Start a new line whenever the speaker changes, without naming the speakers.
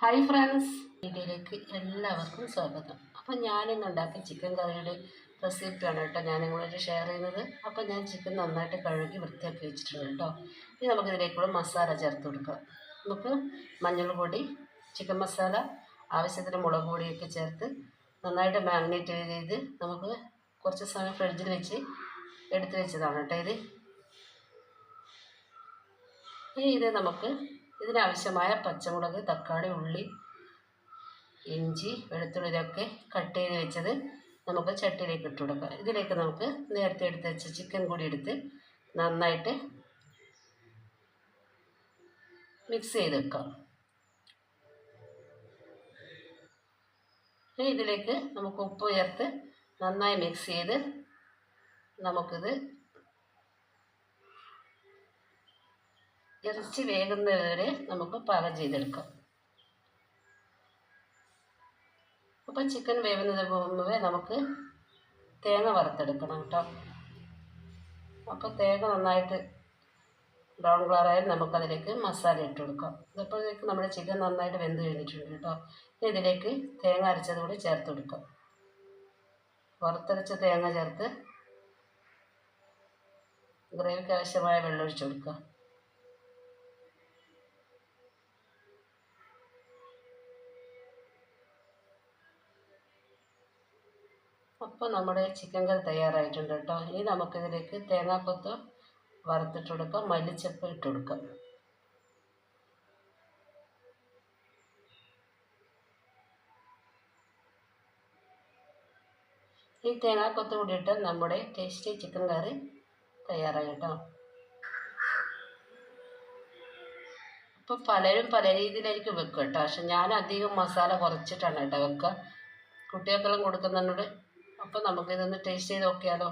Hi friends വീഡിയോയിലേക്ക് എല്ലാവർക്കും സ്വാഗതം. അപ്പം ഞാനിന്ന് ഉണ്ടാക്കിയ ചിക്കൻ കറിയുടെ റെസിപ്പിയാണ് കേട്ടോ ഞാൻ നിങ്ങളോട് ഷെയർ ചെയ്യുന്നത്. അപ്പം ഞാൻ ചിക്കൻ നന്നായിട്ട് കഴുകി വൃത്തിയാക്കി വെച്ചിട്ടുണ്ട് കേട്ടോ. ഇനി നമുക്കിതിലേക്കുള്ള മസാല ചേർത്ത് കൊടുക്കാം. നമുക്ക് മഞ്ഞൾ പൊടി ചിക്കൻ മസാല ആവശ്യത്തിന് മുളക് പൊടിയൊക്കെ ചേർത്ത് നന്നായിട്ട് മാരിനേറ്റ് ചെയ്ത് നമുക്ക് കുറച്ച് സമയം ഫ്രിഡ്ജിൽ വെച്ച് എടുത്ത് വെച്ചതാണ് കേട്ടോ ഇത്. ഇനി ഇത് നമുക്ക് ഇതിനാവശ്യമായ പച്ചമുളക് തക്കാളി ഉള്ളി ഇഞ്ചി വെളുത്തുള്ളി ഇതൊക്കെ കട്ട് ചെയ്ത് വെച്ചത് നമുക്ക് ചട്ടിയിലേക്ക് ഇട്ട് കൊടുക്കാം. ഇതിലേക്ക് നമുക്ക് നേരത്തെ എടുത്ത് വെച്ച ചിക്കൻ കൂടി എടുത്ത് നന്നായിട്ട് മിക്സ് ചെയ്ത് വെക്കാം. ഇതിലേക്ക് നമുക്ക് ഉപ്പ് ചേർത്ത് നന്നായി മിക്സ് ചെയ്ത് നമുക്കിത് ഇറച്ചി വേകുന്നത് വരെ നമുക്ക് പാകം ചെയ്തെടുക്കാം. അപ്പോൾ ചിക്കൻ വേവുന്നത് മുമ്പേ നമുക്ക് തേങ്ങ വറുത്തെടുക്കണം കേട്ടോ അപ്പോൾ തേങ്ങ നന്നായിട്ട് ബ്രൗൺ കളറായാൽ നമുക്കതിലേക്ക് മസാല ഇട്ട് കൊടുക്കാം. ഇതപ്പോഴേക്ക് നമ്മുടെ ചിക്കൻ നന്നായിട്ട് വെന്ത് കഴിഞ്ഞിട്ടുണ്ട് കേട്ടോ ഇനി ഇതിലേക്ക് തേങ്ങ അരച്ചത് കൂടി ചേർത്ത് കൊടുക്കാം. വറുത്തരച്ച തേങ്ങ ചേർത്ത് ഗ്രേവിക്ക് ആവശ്യമായ വെള്ളം ഒഴിച്ച് കൊടുക്കുക. അപ്പോൾ നമ്മുടെ ചിക്കൻ കറി തയ്യാറായിട്ടുണ്ട് കേട്ടോ. ഇനി നമുക്കിതിലേക്ക് തേങ്ങാക്കൊത്ത് വറുത്തിട്ട് കൊടുക്കാം മല്ലിച്ചപ്പ് ഇട്ട് കൊടുക്കാം ഈ തേങ്ങാക്കൊത്ത് കൂടിയിട്ട് നമ്മുടെ ടേസ്റ്റി ചിക്കൻ കറി തയ്യാറായി കേട്ടോ. അപ്പോൾ പലരും പല രീതിയിലായിരിക്കും വെക്കുക കേട്ടോ. പക്ഷെ ഞാൻ അധികം മസാല കുറച്ചിട്ടാണ് കേട്ടോ വെക്കുക. കുട്ടികൾക്കെല്ലാം കൊടുക്കുന്നുണ്ട് അപ്പോൾ നമുക്കിതൊന്ന് ടേസ്റ്റ് ചെയ്ത് നോക്കിയാലോ?